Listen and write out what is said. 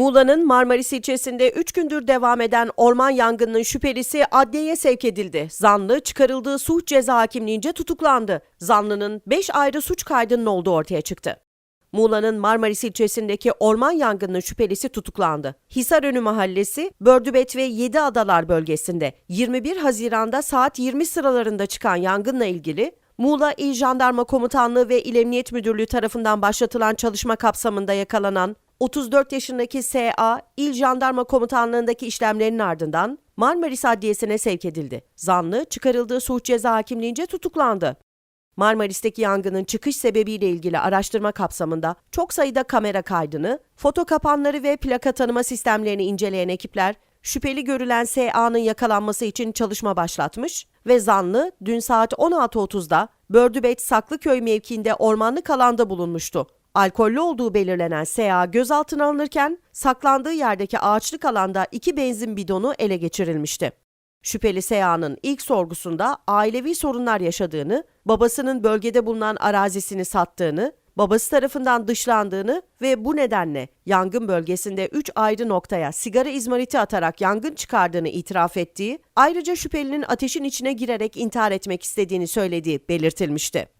Muğla'nın Marmaris ilçesinde 3 gündür devam eden orman yangınının şüphelisi adliyeye sevk edildi. Zanlı çıkarıldığı suç ceza hakimliğince tutuklandı. Zanlının 5 ayrı suç kaydının olduğu ortaya çıktı. Muğla'nın Marmaris ilçesindeki orman yangınının şüphelisi tutuklandı. Hisarönü Mahallesi, Bördübet ve Yedi Adalar bölgesinde 21 Haziran'da saat 20 sıralarında çıkan yangınla ilgili Muğla İl Jandarma Komutanlığı ve İl Emniyet Müdürlüğü tarafından başlatılan çalışma kapsamında yakalanan 34 yaşındaki SA, İl Jandarma Komutanlığındaki işlemlerinin ardından Marmaris Adliyesi'ne sevk edildi. Zanlı çıkarıldığı suç ceza hakimliğince tutuklandı. Marmaris'teki yangının çıkış sebebiyle ilgili araştırma kapsamında çok sayıda kamera kaydını, foto kapanları ve plaka tanıma sistemlerini inceleyen ekipler, şüpheli görülen SA'nın yakalanması için çalışma başlatmış ve zanlı dün saat 16.30'da Bördübet Saklıköy mevkiinde ormanlık alanda bulunmuştu. Alkollü olduğu belirlenen SA gözaltına alınırken saklandığı yerdeki ağaçlık alanda iki benzin bidonu ele geçirilmişti. Şüpheli SA'nın ilk sorgusunda ailevi sorunlar yaşadığını, babasının bölgede bulunan arazisini sattığını, babası tarafından dışlandığını ve bu nedenle yangın bölgesinde 3 ayrı noktaya sigara izmariti atarak yangın çıkardığını itiraf ettiği, ayrıca şüphelinin ateşin içine girerek intihar etmek istediğini söylediği belirtilmişti.